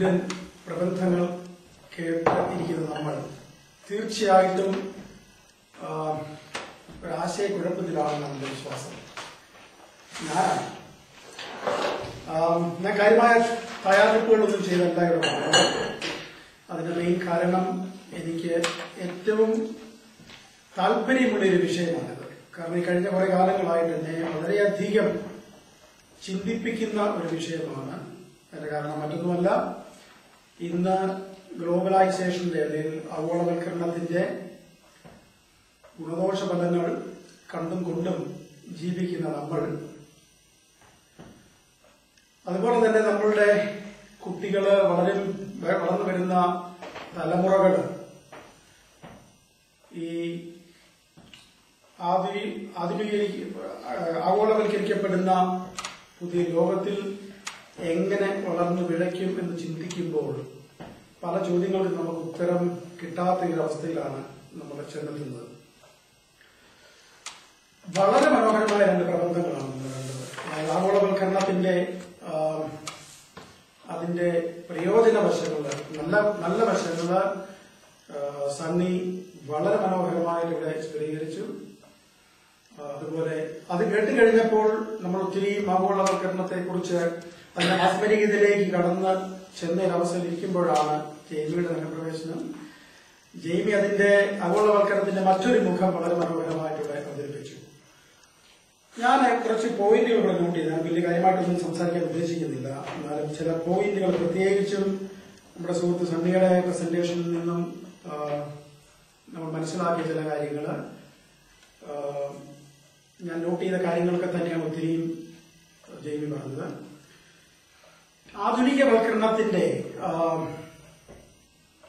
ഉഗ്രൻ പ്രബന്ധങ്ങൾ കേട്ട് ഇരിക്കുന്ന നമ്മൾ തീർച്ചയായിട്ടും ഒരാശയക്കുഴപ്പത്തിലാണെന്ന് ഒരാശയക്കുഴപ്പത്തിലാണ് നമ്മുടെ വിശ്വാസം ഞാൻ ഞാൻ കാര്യമായ തയ്യാറെടുപ്പുകളൊന്നും ചെയ്തല്ല അതിന്റെ മെയിൻ കാരണം എനിക്ക് ഏറ്റവും താല്പര്യമുള്ള ഒരു വിഷയമാണിത്. കാരണം ഈ കഴിഞ്ഞ കുറെ കാലങ്ങളായിട്ട് എന്നെ വളരെയധികം ചിന്തിപ്പിക്കുന്ന ഒരു വിഷയമാണ്. അതിന്റെ കാരണം മറ്റൊന്നുമല്ല ഇന്ന് ഗ്ലോബലൈസേഷന്റെ അല്ലെങ്കിൽ ആഗോളവൽക്കരണത്തിന്റെ ഗുണദോഷ ഫലങ്ങൾ കണ്ടും കൊണ്ടും ജീവിക്കുന്ന നമ്മൾ. അതുപോലെ തന്നെ നമ്മളുടെ കുട്ടികൾ വളരെ വളർന്നു വരുന്ന തലമുറകൾ. ഈ ആഗോളവൽക്കരിക്കപ്പെടുന്ന പുതിയ ലോകത്തിൽ എങ്ങനെ വളർന്നു വിളയ്ക്കും എന്ന് ചിന്തിക്കുമ്പോൾ പല ചോദ്യങ്ങൾക്ക് നമുക്ക് ഉത്തരം കിട്ടാത്ത ഒരു അവസ്ഥയിലാണ് നമ്മൾ ചെന്നെത്തുന്നത് വളരെ മനോഹരമായ രണ്ട് പ്രബന്ധങ്ങളാണ് ആഗോളവൽക്കരണത്തിന്റെ അതിന്റെ പ്രയോജന വശങ്ങൾ നല്ല നല്ല വശങ്ങൾ സണ്ണി വളരെ മനോഹരമായിട്ട് ഇവിടെ സ്ഥിരീകരിച്ചു അതുപോലെ അത് കേട്ട് കഴിഞ്ഞപ്പോൾ നമ്മൾ ഒത്തിരി ആഗോളവൽക്കരണത്തെ കുറിച്ച് അതിന്റെ ആത്മരീതിയിലേക്ക് കടന്ന് ചെന്ന ഒരു അവസ്ഥയിൽ ഇരിക്കുമ്പോഴാണ് ജെയ്മിയുടെ രംഗപ്രവേശനം ജെയ്മി അതിന്റെ ആഗോളവൽക്കരണത്തിന്റെ മറ്റൊരു മുഖം വളരെ മനോഹരമായിട്ട് ഇവിടെ അവതരിപ്പിച്ചു. ഞാൻ കുറച്ച് പോയിന്റുകൾ ഇവിടെ നോട്ട് ചെയ്ത് വലിയ കാര്യമായിട്ടൊന്നും സംസാരിക്കാൻ ഉദ്ദേശിക്കുന്നില്ല. എന്നാലും ചില പോയിന്റുകൾ പ്രത്യേകിച്ചും നമ്മുടെ സുഹൃത്ത് സണ്ണിയുടെ പ്രസന്റേഷനിൽ നിന്നും നമ്മൾ മനസ്സിലാക്കിയ ചില കാര്യങ്ങൾ. ഞാൻ നോട്ട് ചെയ്ത കാര്യങ്ങളൊക്കെ തന്നെയാണ് ഒത്തിരിയും ജെയ്മി പറഞ്ഞത്. ആധുനികവൽക്കരണത്തിന്റെ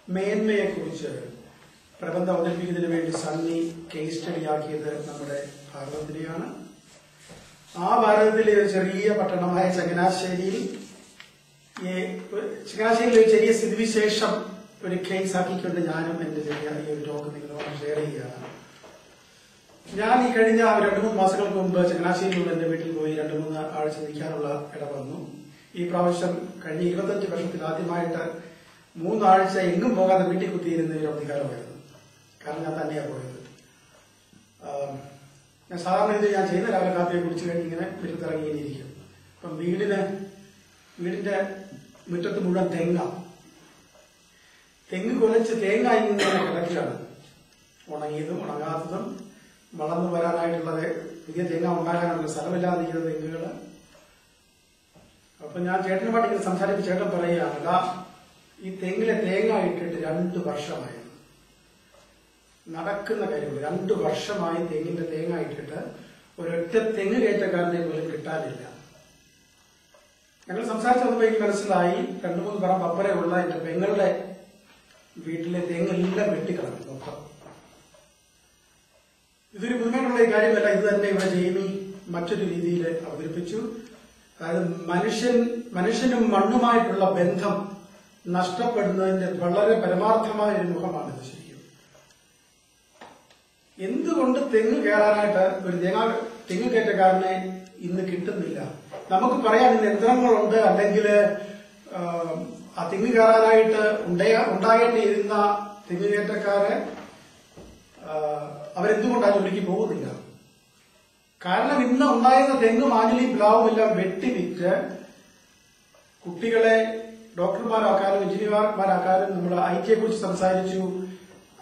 മേന്മയെക്കുറിച്ച് പ്രബന്ധം അവതരിപ്പിക്കുന്നതിന് വേണ്ടി സണ്ണി കേസ് സ്റ്റഡി ആക്കിയത് നമ്മുടെ ഭാരതത്തിനെയാണ്. ആ ഭാരതത്തിലെ ഒരു ചെറിയ പട്ടണമായ ചങ്ങനാശ്ശേരിയിൽ ചങ്ങനാശ്ശേരിയിലെ ഒരു ചെറിയ സ്ഥിതിവിശേഷം ഒരു കേസ് ആക്കിക്കൊണ്ട് ഞാനും എന്റെ ചെറിയ ഈ ഒരു ടോക്ക് നിങ്ങളോട് ഷെയർ ചെയ്യുകയാണ്. ഞാൻ ഈ കഴിഞ്ഞ രണ്ടു മൂന്ന് മാസങ്ങൾക്ക് മുമ്പ് ചങ്ങനാശ്ശേരിയിലുള്ള എന്റെ വീട്ടിൽ പോയി രണ്ടു മൂന്ന് ആഴ്ച നിൽക്കാനുള്ള ഇട വന്നു. ഈ പ്രാവശ്യം കഴിഞ്ഞ ഇരുപത്തഞ്ച് വർഷത്തിൽ ആദ്യമായിട്ട് മൂന്നാഴ്ച എങ്ങും പോകാതെ വീട്ടിൽ കുത്തിയിരുന്ന ഒരു അധികാരമായിരുന്നു. കാരണം ഞാൻ തന്നെയാണ് പോയത്. ഞാൻ സാധാരണ ഇത് ഞാൻ ചെയ്യുന്ന രാവിലെ കാപ്പിയെ കുടിച്ചു കഴിഞ്ഞ് ഇങ്ങനെ വിരുത്തിറങ്ങിയിരിക്കും അപ്പം വീടിന് വീടിന്റെ മുറ്റത്ത് മുഴുവൻ തെങ്ങ. തെങ്ങ് കുലച്ച് തേങ്ങ ഇങ്ങനെ കിടക്കുകയാണ്. ഉണങ്ങിയതും ഉണങ്ങാത്തതും വളർന്നു വരാനായിട്ടുള്ളത് പുതിയ തേങ്ങ ഉണ്ടാക്കാനുള്ള സ്ഥലമില്ലാതിരിക്കുന്ന തെങ്ങുകൾ അപ്പൊ ഞാൻ ചേട്ടനുമായിട്ട് ഇങ്ങനെ സംസാരിച്ച് ചേട്ടൻ പറയുക ഈ തെങ്ങിലെ തേങ്ങ ഇട്ടിട്ട് രണ്ടു വർഷമായി. നടക്കുന്ന കാര്യം രണ്ടു വർഷമായി തെങ്ങിന്റെ തേങ്ങ ഇട്ടിട്ട് ഒരൊറ്റ തെങ്ങ് കയറ്റക്കാരനെ പോലും കിട്ടാനില്ല. ഞങ്ങൾ സംസാരിച്ചു വന്നപ്പോൾ എനിക്ക് മനസ്സിലായി രണ്ടു മൂന്ന് പറ പപ്പരയുള്ള എന്റെ പെങ്ങളുടെ വീട്ടിലെ തെങ്ങെല്ലാം വെട്ടിക്കളഞ്ഞു മൊത്തം. ഇതൊരു ഒരു കാര്യമല്ല. ഇത് തന്നെ ഇവിടെ ജെയ്മി മറ്റൊരു രീതിയിൽ അവതരിപ്പിച്ചു. അതായത് മനുഷ്യൻ മനുഷ്യനും മണ്ണുമായിട്ടുള്ള ബന്ധം നഷ്ടപ്പെടുന്നതിന്റെ വളരെ പരമാർത്ഥമായ ഒരു മുഖമാണിത് ശരിക്കും. എന്തുകൊണ്ട് തെങ്ങ് കയറാനായിട്ട് ഒരു തേങ്ങ തെങ്ങ് കയറ്റക്കാരനെ ഇന്ന് കിട്ടുന്നില്ല? നമുക്ക് പറയാൻ ഇന്ന് യന്ത്രങ്ങളുണ്ട് അല്ലെങ്കിൽ ആ തെങ്ങ് കയറാനായിട്ട് ഉണ്ടാകേണ്ടിയിരുന്ന തെങ്ങ് കയറ്റക്കാരെ അവരെന്തുകൊണ്ട് ആ ജോലിക്ക് പോകുന്നില്ല? കാരണം ഇന്ന് ഉണ്ടായിരുന്ന തെങ്ങും ആഞ്ഞിലിയും പ്ലാവും എല്ലാം വെട്ടിവിറ്റ് കുട്ടികളെ ഡോക്ടർമാരാക്കാനും എഞ്ചിനീയർമാരാക്കാനും നമ്മൾ ഐ ടിയെ കുറിച്ച് സംസാരിച്ചു.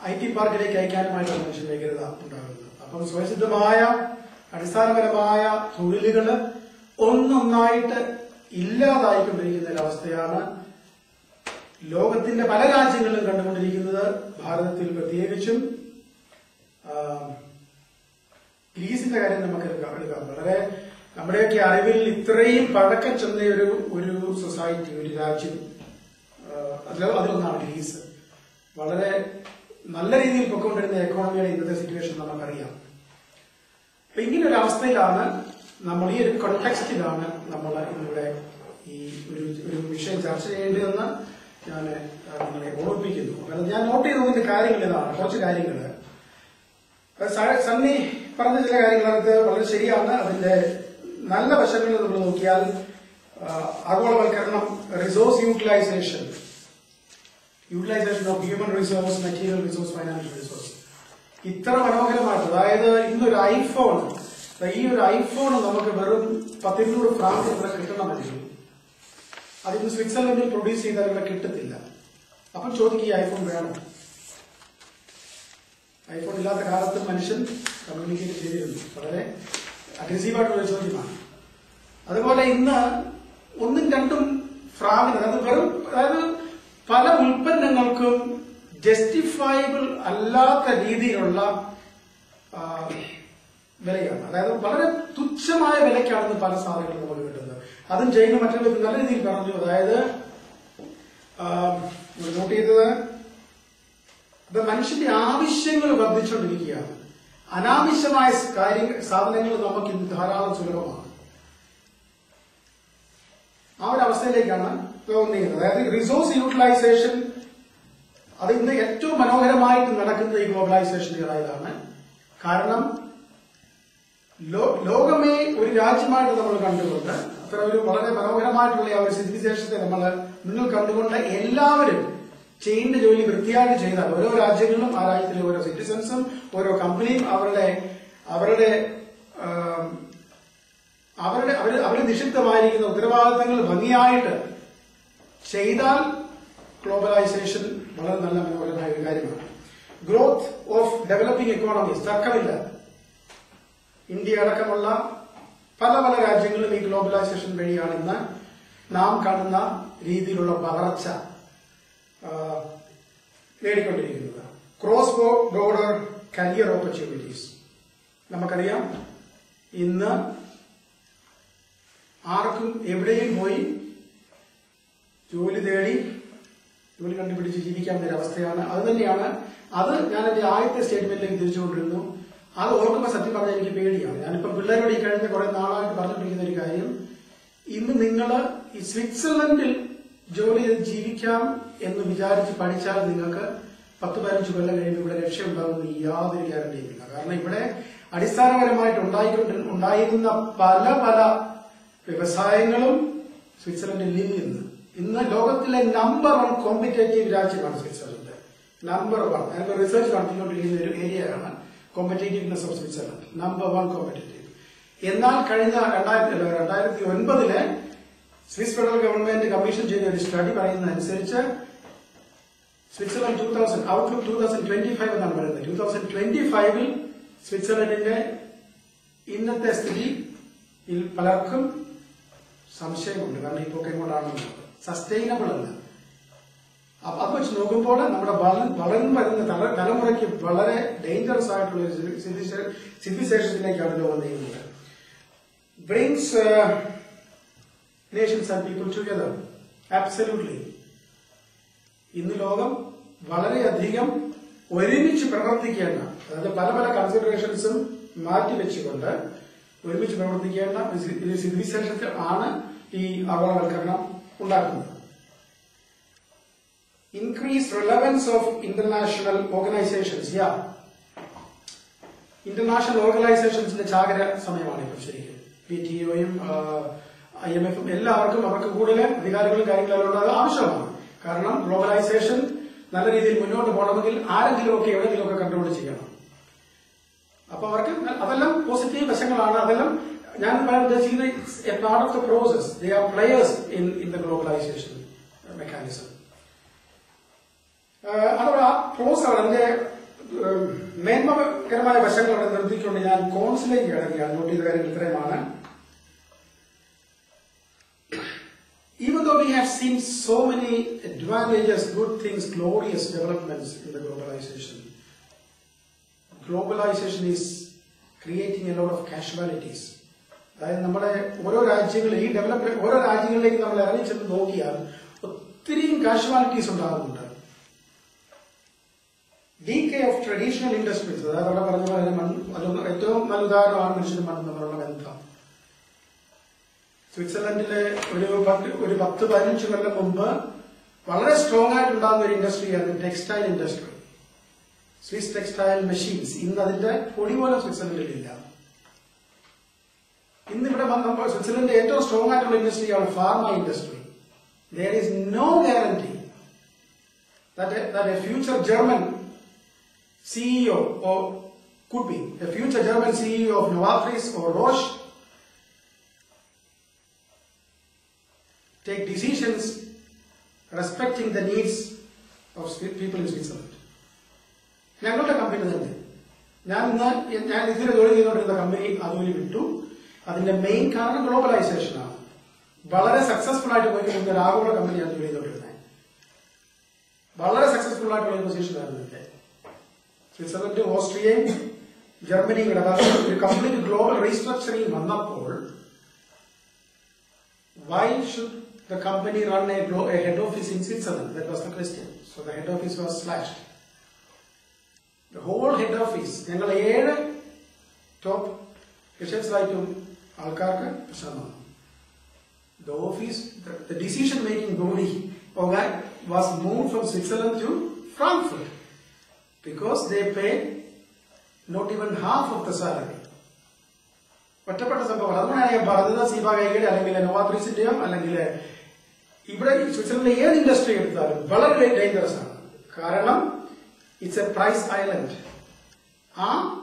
ഐ ടി പാർക്കിലേക്ക് അയക്കാനുമായിട്ടാണ് മനുഷ്യ വേഗത ഉണ്ടാകുന്നത് അപ്പം സ്വയസിദ്ധമായ അടിസ്ഥാനപരമായ തൊഴിലുകൾ ഒന്നൊന്നായിട്ട് ഇല്ലാതായിക്കൊണ്ടിരിക്കുന്ന ഒരവസ്ഥയാണ് ലോകത്തിന്റെ പല രാജ്യങ്ങളിലും കണ്ടുകൊണ്ടിരിക്കുന്നത്. ഭാരതത്തിൽ പ്രത്യേകിച്ചും ഗ്രീസിന്റെ കാര്യം നമുക്ക് എടുക്കാം വളരെ നമ്മുടെയൊക്കെ അറിവിൽ ഇത്രയും പഴക്കം ചെന്ന ഒരു ഒരു സൊസൈറ്റി ഒരു രാജ്യം അതിൽ അതിലൊന്നാണ് ഗ്രീസ് വളരെ നല്ല രീതിയിൽ പൊക്കൊണ്ടിരുന്ന എക്കോണമിയുടെ ഇന്നത്തെ സിറ്റുവേഷൻ നമുക്കറിയാം. അപ്പൊ ഇങ്ങനെ ഒരു അവസ്ഥയിലാണ് നമ്മൾ ഈ ഒരു കോണ്ടെക്സ്റ്റിലാണ് നമ്മൾ ഇന്നിവിടെ ഈ ഒരു ഒരു വിഷയം ചർച്ച ചെയ്യേണ്ടതെന്ന് ഞാൻ നിങ്ങളെ ഓർമ്മിപ്പിക്കുന്നു. അപ്പൊ ഞാൻ നോട്ട് ചെയ്തതിന്റെ കാര്യങ്ങൾ ഇതാണ് കുറച്ച് കാര്യങ്ങൾ സണ്ണി പറഞ്ഞ ചില കാര്യങ്ങളത് വളരെ ശരിയാണ്. അതിന്റെ നല്ല വശങ്ങൾ നമ്മൾ നോക്കിയാൽ ആഗോളവൽക്കരണം resource utilisation utilisation of human resource material resource financial resource ഇത്ര മനോഹരമായിട്ട് അതായത് ഇന്നൊരു ഐഫോൺ ഈ ഒരു ഐഫോൺ നമുക്ക് വെറും പത്തിരുന്നൂറ് ഫ്രാങ്ക് ഇവിടെ കിട്ടണമെങ്കിൽ അതിന് സ്വിറ്റ്സർലൻഡിൽ പ്രൊഡ്യൂസ് ചെയ്താൽ ഇവിടെ കിട്ടത്തില്ല. അപ്പം ചോദിക്കും ഈ ഐഫോൺ വേണം? ഐഫോൺ ഇല്ലാത്ത കാലത്ത് മനുഷ്യൻ കമ്മ്യൂണിക്കേറ്റ് ചെയ്തിരുന്നു. വളരെ അഗ്രസീവായിട്ടുള്ള ചോദ്യമാണ്. അതുപോലെ ഇന്ന് ഒന്നും രണ്ടും ഫ്രാഗിന് അതായത് വെറും അതായത് പല ഉൽപ്പന്നങ്ങൾക്കും ജസ്റ്റിഫൈബിൾ അല്ലാത്ത രീതിയിലുള്ള വിലയാണ്. അതായത് വളരെ തുച്ഛമായ വിലയ്ക്കാണ് പല സാധനങ്ങളും നമുക്ക് കിട്ടുന്നത്. അതും ചെയ്യുന്ന മറ്റൊരു നല്ല രീതിയിൽ പറഞ്ഞു. അതായത് നോട്ട് ചെയ്തത് അത് മനുഷ്യന്റെ ആവശ്യങ്ങൾ വർദ്ധിച്ചുകൊണ്ടിരിക്കുകയാണ്. അനാവശ്യമായ കാര്യങ്ങൾ സാധനങ്ങൾ നമുക്ക് ഇന്ന് ധാരാളം സുലഭമാണ്. ആ ഒരു അവസ്ഥയിലേക്കാണ് തോന്നിയത് അതായത് റിസോഴ്സ് യൂട്ടിലൈസേഷൻ അത് ഇന്ന് ഏറ്റവും മനോഹരമായിട്ട് നടക്കുന്ന ഈ ഗ്ലോബലൈസേഷൻ ഇതായതാണ് കാരണം ലോകമേ ഒരു രാജ്യമായിട്ട് നമ്മൾ കണ്ടുകൊണ്ട് അത്ര ഒരു വളരെ മനോഹരമായിട്ടുള്ള ആ ഒരു സിവിലൈസേഷനെ നമ്മൾ നിങ്ങൾ കണ്ടുകൊണ്ട് എല്ലാവരും ചെയ്യേണ്ട ജോലി വൃത്തിയായിട്ട് ചെയ്താൽ ഓരോ രാജ്യങ്ങളിലും ആ രാജ്യത്തിലെ ഓരോ സിറ്റിസൺസും ഓരോ കമ്പനിയും അവരുടെ അവരുടെ അവരുടെ അവർ അവർ നിക്ഷിപ്തമായിരിക്കുന്ന ഉത്തരവാദിത്തങ്ങൾ ഭംഗിയായിട്ട് ചെയ്താൽ ഗ്ലോബലൈസേഷൻ വളരെ നല്ല മനോഹരമായ ഒരു കാര്യമാണ്. ഗ്രോത്ത് ഓഫ് ഡെവലപ്പിംഗ് എക്കോണമീസ് തർക്കമില്ല. ഇന്ത്യ അടക്കമുള്ള പല പല രാജ്യങ്ങളും ഈ ഗ്ലോബലൈസേഷൻ വഴിയാണ് ഇന്ന് നാം കാണുന്ന രീതിയിലുള്ള വളർച്ച. നേടിക്കൊണ്ടിരിക്കുന്നത്. ക്രോസ് ബോർഡർ കരിയർ ഓപ്പർച്യൂണിറ്റീസ് നമുക്കറിയാം ഇന്ന് ആർക്കും എവിടെയും പോയി ജോലി തേടി ജോലി കണ്ടുപിടിച്ച് ജീവിക്കാവുന്ന ഒരു അവസ്ഥയാണ്. അത് തന്നെയാണ് അത് ഞാൻ എന്റെ ആദ്യത്തെ സ്റ്റേറ്റ്മെന്റിലേക്ക് തിരിച്ചുകൊണ്ടിരുന്നു. അത് ഓർക്കുമ്പോൾ സത്യം പറഞ്ഞാൽ എനിക്ക് പേടിയാണ്. ഞാനിപ്പം പിള്ളേരോട് ഈ കഴിഞ്ഞ കുറെ നാളായിട്ട് പറഞ്ഞുകൊണ്ടിരിക്കുന്ന ഒരു കാര്യം ഇന്ന് നിങ്ങൾ ഈ സ്വിറ്റ്സർലൻഡിൽ ജോലി ചെയ്ത് ജീവിക്കാം എന്ന് വിചാരിച്ച് പഠിച്ചാൽ നിങ്ങൾക്ക് പത്ത് പതിനഞ്ച് കൊല്ലം കഴിയുമ്പോൾ ഇവിടെ രക്ഷയുണ്ടാകുമെന്ന് യാതൊരു ഗ്യാരണ്ടിയുമില്ല കാരണം ഇവിടെ അടിസ്ഥാനപരമായിട്ട് ഉണ്ടായിക്കൊണ്ട് ഉണ്ടായിരുന്ന പല പല വ്യവസായങ്ങളും സ്വിറ്റ്സർലൻഡിൽ നിന്ന് ഇന്ന് ലോകത്തിലെ നമ്പർ വൺ കോമ്പറ്റേറ്റീവ് രാജ്യമാണ് സ്വിറ്റ്സർലൻഡ്. നമ്പർ വൺ ഞാനിപ്പോ റിസർച്ച് നടത്തിക്കൊണ്ടിരിക്കുന്ന ഒരു ഏരിയയാണ് competitiveness of Switzerland number one competitive എന്നാൽ കഴിഞ്ഞ രണ്ടായിരത്തി രണ്ടായിരത്തി ഒൻപതിൽ സ്വിസ് ഫെഡറൽ ഗവൺമെന്റ് കമ്മീഷൻ ചെയ്ത ഒരു സ്റ്റഡി പറയുന്നതനുസരിച്ച് Switzerland two thousand outlook two thousand twenty five എന്നാണ് പറയുന്നത്. ടൂ തൗസൻഡ് ട്വന്റി ഫൈവിൽ സ്വിറ്റ്സർലൻഡിന്റെ ഇന്നത്തെ സ്ഥിതി ഇതിൽ പലർക്കും സംശയമുണ്ട്. കാരണം ഇപ്പോൾ എങ്ങോട്ടാണ് സസ്റ്റൈനബിൾ അല്ല. അത് വെച്ച് നോക്കുമ്പോൾ നമ്മുടെ വള- വളർന്നു വരുന്ന തല- തലമുറയ്ക്ക് വളരെ ഡേഞ്ചറസ് ആയിട്ടുള്ള ഒരു സിവിലൈസേഷനിലേക്കാണ് ലോകം നീങ്ങുന്നത് brings nations and people together absolutely ഇന്ന് ലോകം വളരെയധികം ഒരുമിച്ച് പ്രവർത്തിക്കേണ്ട അതായത് പല പല കൺസിഡറേഷൻസും മാറ്റിവെച്ചുകൊണ്ട് ഒരുമിച്ച് പ്രവർത്തിക്കേണ്ട സിവിലൈസേഷൻ ആണ് ഈ ആഗോളവൽക്കരണം ഉണ്ടാക്കുന്നത്. Increase relevance of international organisations yeah international ഓർഗനൈസേഷൻസിന്റെ ചാകര സമയമാണ് ഇപ്പോൾ ശരിക്കും. പി ടി ഒയും ഐ എം എഫും എല്ലാവർക്കും അവർക്ക് കൂടുതൽ അധികാരങ്ങളും കാര്യങ്ങളും ഉള്ളത് ആവശ്യമാണ്. കാരണം ഗ്ലോബലൈസേഷൻ നല്ല രീതിയിൽ മുന്നോട്ട് പോകണമെങ്കിൽ ആരെങ്കിലുമൊക്കെ എവിടെയെങ്കിലുമൊക്കെ കൺട്രോൾ ചെയ്യണം. അപ്പൊ അവർക്ക് അതെല്ലാം പോസിറ്റീവ് വശങ്ങളാണ്. അതെല്ലാം ഞാൻ ഉദ്ദേശിക്കുന്നത് a part of the process they are players in in the globalisation mechanism അതോടെ ആ പ്രോസ് ആണ് അതിന്റെ മേന്മകരമായ വശങ്ങൾ അവിടെ നിർത്തിക്കൊണ്ട് ഞാൻ കോൺസിലേക്ക് കിടക്കുകയാണ് നോട്ട് ചെയ്ത കാര്യങ്ങൾ ഇത്രയുമാണ്. Even though we have seen so many advantages, good things, glorious developments in the globalization, globalization is creating a lot of casualties. അതായത് നമ്മുടെ ഓരോ രാജ്യങ്ങളിൽ ഈ ഡെവലപ്പ് ഓരോ രാജ്യങ്ങളിലേക്ക് നമ്മൾ ഇറങ്ങി ചെന്ന് നോക്കിയാൽ ഒത്തിരിയും കാഷ്വാലിറ്റീസ് ഉണ്ടാകുന്നുണ്ട് decay of traditional industries അതായത് അവിടെ പറഞ്ഞ പോലെ ഏറ്റവും നല്ല ഉദാഹരണമാണ് മനുഷ്യനും മണ്ണും ബന്ധം സ്വിറ്റ്സർലൻഡിലെ ഒരു ഒരു പത്ത് പതിനഞ്ച് കൊല്ലം മുമ്പ് വളരെ സ്ട്രോങ് ആയിട്ടുണ്ടാകുന്ന ഒരു ഇൻഡസ്ട്രിയാണ് textile industry Swiss textile machines ഇന്ന് അതിന്റെ പൊടി പോലും സ്വിറ്റ്സർലൻഡിലില്ല ഇന്ന് ഇവിടെ വന്നപ്പോൾ സ്വിറ്റ്സർലൻഡിന്റെ ഏറ്റവും സ്ട്രോങ് ആയിട്ടുള്ള ഇൻഡസ്ട്രിയാണ് pharma industry there is no guarantee that a future German future German CEO or could be a future German CEO of Novartis take decisions respecting the needs of people in Switzerland. ഞങ്ങളുടെ company തന്നെ. ഞാൻ ഇന്ന് ഞാൻ ഇതിൽ ജോലി ചെയ്തുകൊണ്ടിരുന്ന company അതുവഴി വിട്ടു. അതിന്റെ മെയിൻ കാരണം ഗ്ലോബലൈസേഷൻ ആണ്. വളരെ സക്സസ്ഫുൾ ആയിട്ട് പോയിരിക്കുന്ന ഒരു ആഗോള കമ്പനിയാണ് ജോലി ചെയ്തുകൊണ്ടിരുന്നത് വളരെ സക്സസ്ഫുൾ ആയിട്ടുള്ള ഒരു പൊസിഷനായിരുന്നു ഇതിന്റെ സ്വിറ്റ്സർലൻഡ് ഓസ്ട്രിയയും ജർമ്മനിയും ഇടപാട് ഒരു കംപ്ലീറ്റ് ഗ്ലോബൽ റീസ്ട്രക്ചറിങ് വന്നപ്പോൾ why should the company run a, glo- a head office in Switzerland? That was the question. So the head office was slashed. The whole head office, ഞങ്ങൾ ഏഴ് top വിഷയത്തിലായിട്ടും ആൾക്കാർക്ക് പ്രശ്നമാണ് The office, the, the decision making body of that was moved from Switzerland to Frankfurt because they pay not even half of the salary. ഒറ്റപ്പെട്ട സംഭവം അതുകൊണ്ടാണ് ഞാൻ പറഞ്ഞത് സീബാഗൈയുടെ അല്ലെങ്കിൽ നൊവാത്രീസിന്റെയോ അല്ലെങ്കിൽ ഇവിടെ സ്വിറ്റ്സർലൻഡിലെ ഏത് ഇൻഡസ്ട്രി എടുത്താലും വളരെ ഡേഞ്ചറസ് ആണ്. കാരണം ഇറ്റ്സ് എ പ്രൈസ് ഐലൻഡ് ആ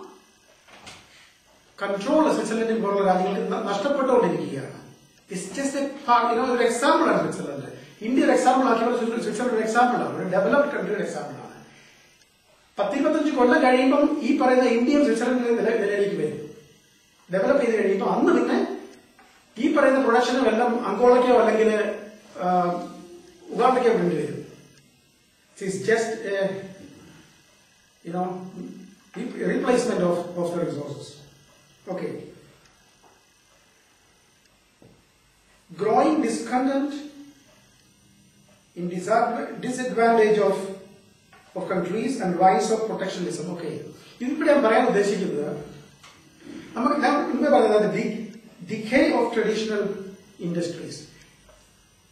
കൺട്രോൾ സ്വിറ്റ്സർലൻഡിൽ പോലുള്ള രാജ്യങ്ങൾക്ക് നഷ്ടപ്പെട്ടുകൊണ്ടിരിക്കുകയാണ്. ഒരു എക്സാമ്പിൾ ആണ് സ്വിറ്റ്സർലൻഡ്. ഇന്ത്യ ഒരു എക്സാമ്പിൾ ആക്കിയപ്പോൾ സ്വിറ്റ്സർ- സ്വിറ്റ്സർലൻഡ് ഒരു എക്സാമ്പിൾ ആണ്. ഒരു ഡെവലപ്ഡ് കൺട്രിയുടെ എക്സാമ്പിൾ ആണ്. പത്തിരുപത്തഞ്ച് കൊല്ലം കഴിയുമ്പം ഈ പറയുന്ന ഇന്ത്യയും സ്വിറ്റ്സർലൻഡിന്റെ നില നിലയിലേക്ക് വരും. ഡെവലപ്പ് ചെയ്ത് കഴിയുമ്പോൾ അന്ന് പിന്നെ ഈ പറയുന്ന പ്രൊഡക്ഷനും എല്ലാം അങ്കോളയ്ക്കോ അല്ലെങ്കിൽ ഉഗാണ്ടയ്ക്കോ വേണ്ടി വരും it's just you know, re- replacement of, of the resources. Okay. Growing discontent in disadva- disadvantage of, of countries and rise of protectionism. Okay. ഇതിവിടെ ഞാൻ പറയാൻ ഉദ്ദേശിക്കുന്നത് നമുക്ക് ഞാൻ മുമ്പേ പറഞ്ഞത് ഡിക്കേ ഓഫ് ട്രഡീഷണൽ ഇൻഡസ്ട്രീസ്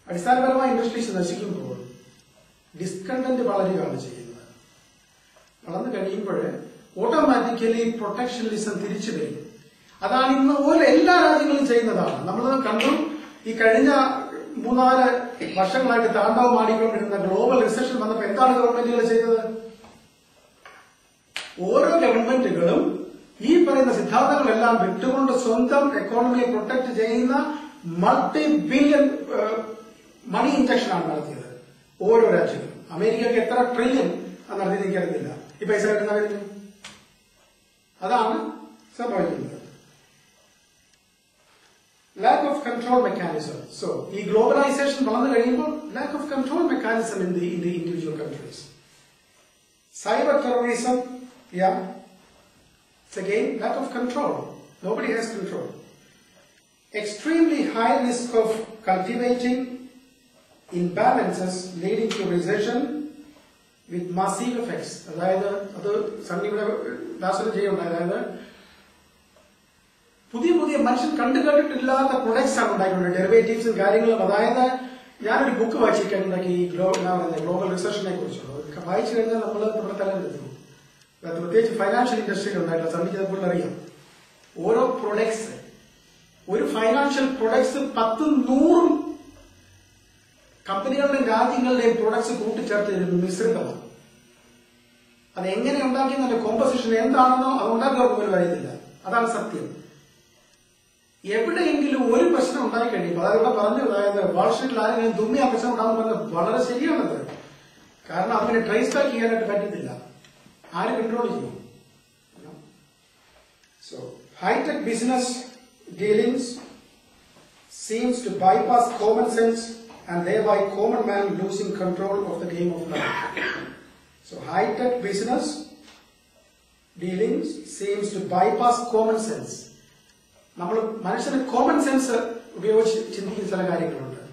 അടിസ്ഥാനപരമായ ഇൻഡസ്ട്രീസ് നശിക്കുമ്പോൾ ഡിസ്കണ്ടന്റ് വളരുകയാണ് ചെയ്യുന്നത്. വളർന്നു കഴിയുമ്പോൾ ഓട്ടോമാറ്റിക്കലി പ്രൊട്ടക്ഷനിസം തിരിച്ചു വരും. അതാണ് ഇന്ന് പോലെ എല്ലാ രാജ്യങ്ങളും ചെയ്യുന്നതാണ്. നമ്മൾ കണ്ടു. ഈ കഴിഞ്ഞ മൂന്നാൽ വർഷങ്ങളായിട്ട് താണ്ടവ ആടിക്കൊണ്ടിരുന്ന ഗ്ലോബൽ റിസഷൻ വന്നപ്പോൾ എന്താണ് ഗവൺമെന്റുകൾ ചെയ്തത്? ഓരോ ഗവൺമെന്റുകളും ഈ പറയുന്ന സിദ്ധാന്തങ്ങളെല്ലാം വിട്ടുകൊണ്ട് സ്വന്തം എക്കോണമിയെ പ്രൊട്ടക്ട് ചെയ്യുന്ന മൾട്ടി ബില്യൺ മണി ഇഞ്ചക്ഷൻ ആണ് നടത്തിയത്. ഓരോ രാജ്യങ്ങളും അമേരിക്കയ്ക്ക് എത്ര ട്രില്യൺ നടത്തിയത് എനിക്കറിയില്ല ഈ പൈസ കിട്ടുന്ന വരുന്നു അതാണ് സംഭവിക്കുന്നത്. Lack of control mechanism so ഈ ഗ്ലോബലൈസേഷൻ വളർന്നു കഴിയുമ്പോൾ lack of control mechanism in the in the individual countries cyber terrorism yeah It's again lack of control. Nobody has control. Extremely high risk of cultivating imbalances leading to recession with massive effects അതായത് അത് സണ്ണി ഇവിടെ ദാസന ചെയ്യുന്നുണ്ട്. അതായത് പുതിയ പുതിയ മനുഷ്യൻ കണ്ടു കേട്ടിട്ടില്ലാത്ത പ്രൊഡക്ട്സ് ആണ് ഉണ്ടായിട്ടുണ്ട്. ഡെറിവേറ്റീവ്സും കാര്യങ്ങളും. അതായത് ഞാനൊരു ബുക്ക് വായിച്ചിട്ടുണ്ടാക്കി ഈ ഗ്ലോ ഗ്ലോബൽ റിസർച്ചിനെ കുറിച്ചുള്ളത് വായിച്ചു കഴിഞ്ഞാൽ നമ്മൾ നമ്മുടെ തലയിലെത്തും പ്രത്യേകിച്ച് ഫൈനാൻഷ്യൽ ഇൻഡസ്ട്രിയിൽ ഉണ്ടായിട്ടുള്ള സണ്ണിക്ക് അതുപോലെ അറിയാം. ഓരോ പ്രൊഡക്ട്സ് ഒരു ഫൈനാൻഷ്യൽ പ്രൊഡക്ട്സ് പത്തും നൂറും കമ്പനികളുടെയും രാജ്യങ്ങളുടെയും പ്രൊഡക്ട്സ് കൂട്ടിച്ചേർത്ത് ഒരു മിശ്രിതമാണ്. അത് എങ്ങനെ ഉണ്ടാക്കിയെന്നല്ല കോമ്പസിഷൻ എന്താണെന്നോ അത് ഉണ്ടാക്കിയവർക്ക് പോലും അറിയത്തില്ല. അതാണ് സത്യം. എവിടെയെങ്കിലും ഒരു പ്രശ്നം ഉണ്ടായി കഴിയുമ്പോൾ അതായത് ഇവിടെ പറഞ്ഞു അതായത് വാൾസ്ട്രീറ്റിൽ ആരെങ്കിലും ആ പ്രശ്നം ഉണ്ടാകുന്ന പറഞ്ഞത് വളരെ ശരിയാണത്. കാരണം അതിനെ ട്രേസ് ബാക്ക് ചെയ്യാനായിട്ട് പറ്റത്തില്ല. ആര് കൺട്രോൾ ചെയ്യും? So hitech business dealings seems to bypass common sense. and thereby common man losing control of the game of life. So high-tech business dealings seems to bypass common sense. നമ്മൾ മനുഷ്യന് common sense ഉപയോഗിച്ച് ചിന്തിക്കുന്ന ചില കാര്യങ്ങളുണ്ട്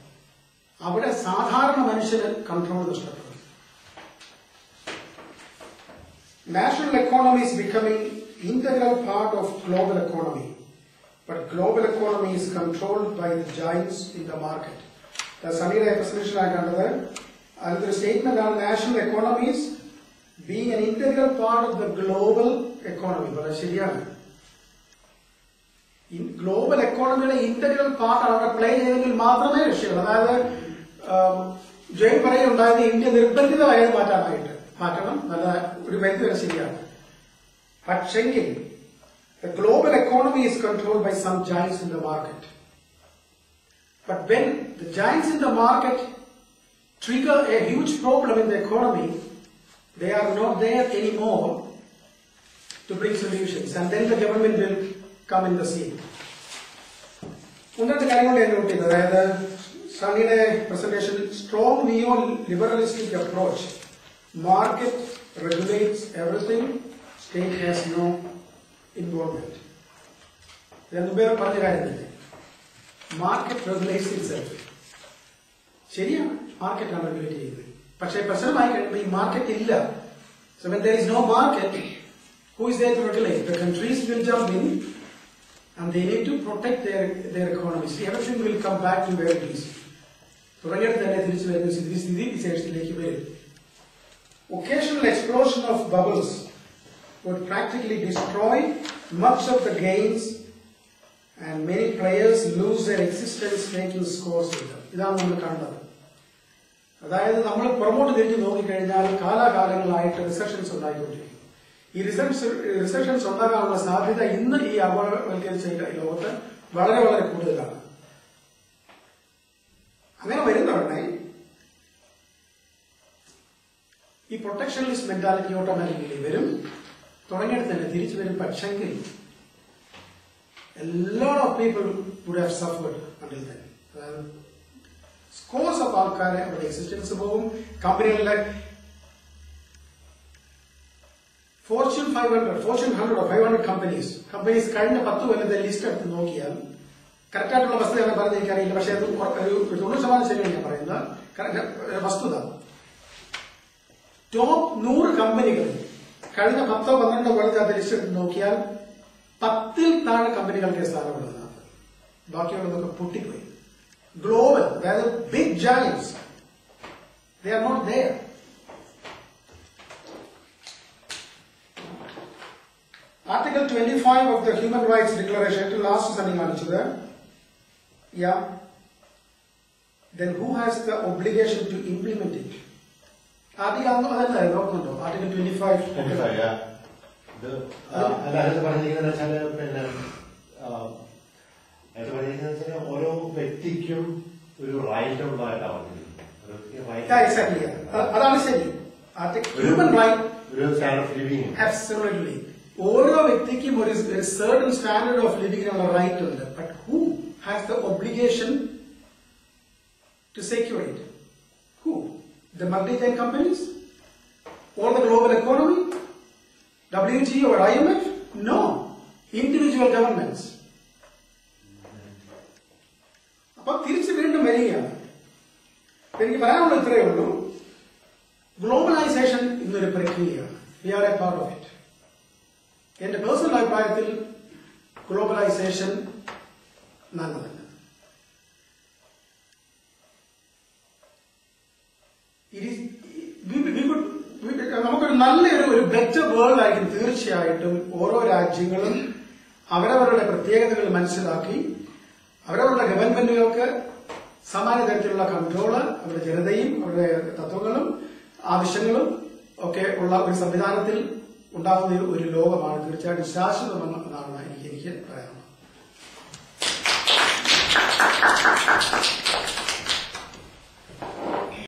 അവിടെ സാധാരണ മനുഷ്യന് control നഷ്ടപ്പെടും National economy is becoming integral part of global economy, but global economy is controlled by the giants in the market. സണിയുടെ പ്രസന്റേഷൻ ആയി കണ്ടത് അതിന്റെ ഒരു സ്റ്റേറ്റ്മെന്റ് ആണ് national economies being an integral part of the global economy വളരെ ശരിയാണ്. Global എക്കോണമിയുടെ integral part അവിടെ പ്ലേ ചെയ്തെങ്കിൽ മാത്രമേ രക്ഷയുള്ളൂ. അതായത് ആം, ജയൻ പറയുണ്ടായത് ഇന്ത്യ നിർബന്ധിതമായത് മാറ്റാനായിട്ട് മാറ്റണം. നല്ല ഒരു പരിധി വരെ ശരിയാണ്. പക്ഷെങ്കിൽ the global economy is controlled by some giants in the market. But when the giants in the market trigger a huge problem in the economy, they are not there anymore to bring solutions, and then the government will come in the scene. ഒന്ന് രണ്ട് കാര്യങ്ങൾ ഞാൻ not ചെയ്തത് അതായത് സണ്ണിയുടെ presentation strong neo liberalistic approach market regulates everything state has no involvement ഞാൻ മുമ്പേ പറഞ്ഞ കാര്യം തന്നെ മാർക്കറ്റ് റെഗുലേറ്റ്സ് ഇറ്റ്സെൽഫ് ശരിയാണ് മാർക്കറ്റാണ് റെഗുലേറ്റ് ചെയ്യുന്നത് പക്ഷേ പ്രശ്നമായി കഴിയുമ്പോൾ ഈ മാർക്കറ്റ് ഇല്ല so when there is no market who is there to regulate the countries will jump in and they need to protect their their economies. See, everything will come back to where it is. തുടങ്ങിയിട്ട് തന്നെ തിരിച്ചു വരുന്ന സ്ഥിതി സ്ഥിതി വിശേഷത്തിലേക്ക് വരും Occasional explosion of bubbles would practically destroy much of the gains and many players lose their existence making scores with them. ഇതാണ് നമ്മൾ കണ്ടത് അതായത് നമ്മൾ പുറമോട്ട് തിരിഞ്ഞ് നോക്കിക്കഴിഞ്ഞാൽ കാലാകാലങ്ങളായിട്ട് റിസപ്ഷൻസ് ഉണ്ടായിക്കൊണ്ടിരിക്കും. ഈ റിസപ്ഷൻസ് റിസപ്ഷൻസ് ഉണ്ടാകാനുള്ള സാധ്യത ഇന്ന് ഈ അപകടവൽക്കരിച്ച ലോകത്ത് വളരെ വളരെ കൂടുതലാണ്. അങ്ങനെ വരുന്നവരുടെ ഈ പ്രൊട്ടക്ഷനിസ്റ്റ് മെന്റാലിറ്റി ഓട്ടോമാറ്റിക്കലി വരും. തുടങ്ങിയിട്ട് തന്നെ തിരിച്ചു വരും. പക്ഷെങ്കിൽ എല്ലാ people would have suffered until തന്നെ അതായത് സ്കോർസ് ഓഫ് ആൾക്കാരെ അവരുടെ എക്സിസ്റ്റൻസ് പോകും. കമ്പനികളിലെ fortune five hundred fortune hundred five hundred companies companies കഴിഞ്ഞ പത്ത് കൊല്ലത്തെ ലിസ്റ്റ് എടുത്ത് നോക്കിയാൽ കറക്റ്റായിട്ടുള്ള വസ്തുത ഞാൻ പറഞ്ഞ എനിക്കറിയില്ല. പക്ഷേ അത് ഒരു തൊണ്ണൂറ് ശതമാനം ശരിയാണ് ഞാൻ പറയുന്നത്. വസ്തുത. ടോപ്പ് നൂറ് കമ്പനികൾ കഴിഞ്ഞ പത്തോ പന്ത്രണ്ടോ കൊല്ലത്തെ ലിസ്റ്റ് എടുത്ത് നോക്കിയാൽ പത്തിൽ താഴെ കമ്പനികൾക്ക് സ്ഥാനമുള്ളതാണ്. ബാക്കിയുള്ളതൊക്കെ പൊട്ടിപ്പോയി. ഗ്ലോബൽ അതായത് big giants they are not there Article 25 of the Human Rights Declaration, ഏറ്റവും ലാസ്റ്റ് തന്നെ കാണിച്ചത് Yeah. Then who has the obligation to implement it? Article അന്ന് അതല്ല നോക്കുന്നുണ്ടോ article twenty five Twenty-five, yeah. ഇത് ആ, അല്ല അതിനകത്ത് പറഞ്ഞിരിക്കുന്നത് വെച്ചാല് പിന്നെ ആ, അതിനകത്ത് പറഞ്ഞിരിക്കുന്നത് വെച്ചാൽ ഓരോ വ്യക്തിക്കും ഒരു റൈറ്റ് ഉള്ളതായിട്ടാണ് പറഞ്ഞിരിക്കുന്നത് ഒരു right- എക്സാക്ട്ലി അതാണ് ശരി. ആർട്ടിക്കൽ ഹ്യൂമൻ റൈറ്റ് ഒരു സ്റ്റാൻഡ് ഓഫ് ലിവിങ് Absolutely. ഓരോ വ്യക്തിക്കും ഒരു certain സ്റ്റാൻഡേർഡ് ഓഫ് ലിവിങ്ങിനുള്ള റൈറ്റ് ഉണ്ട്. But who has the obligation to secure it who the multi Jain companies or the global economy W G or I M F no individual governments അപ്പൊ തിരിച്ച് വീണ്ടും വരികയാണ്. എനിക്ക് പറയാനുള്ള ഇത്രയേ ഉള്ളൂ. ഗ്ലോബലൈസേഷൻ ഇന്നൊരു പ്രക്രിയയാണ്. We are a part of it എന്റെ പേഴ്സണൽ അഭിപ്രായത്തിൽ ഗ്ലോബലൈസേഷൻ നല്ലതല്ല. നമുക്കൊരു നല്ലൊരു ഒരു ബെറ്റർ വേൾഡ് ആയിരിക്കും തീർച്ചയായിട്ടും ഓരോ രാജ്യങ്ങളും അവരവരുടെ പ്രത്യേകതകൾ മനസ്സിലാക്കി അവരവരുടെ ഗവൺമെന്റുകൾക്ക് സമാന തരത്തിലുള്ള കൺട്രോൾ അവരുടെ ജനതയും അവരുടെ തത്വങ്ങളും ആവശ്യങ്ങളും ഒക്കെ ഉള്ള ഒരു സംവിധാനത്തിൽ ഉണ്ടാകുന്ന ഒരു ലോകമാണ്. തീർച്ചയായിട്ടും ശാശ്വതമെന്നാണ് എനിക്ക് എനിക്ക് പറയാനുള്ളത്